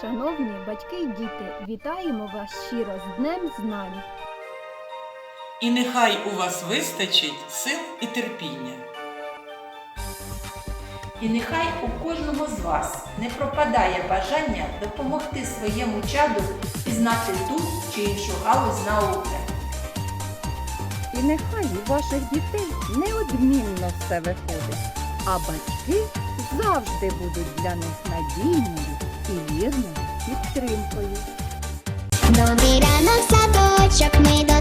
Шановні батьки й діти, вітаємо вас щиро з Днем Знань. І нехай у вас вистачить сил і терпіння. І нехай у кожного з вас не пропадає бажання допомогти своєму чаду пізнати ту чи іншу галузь науки. І нехай у ваших дітей неодмінно все виходить, а батьки завжди будуть для них надійною і вірною підтримкою. Добрий ранок, садочок, ми до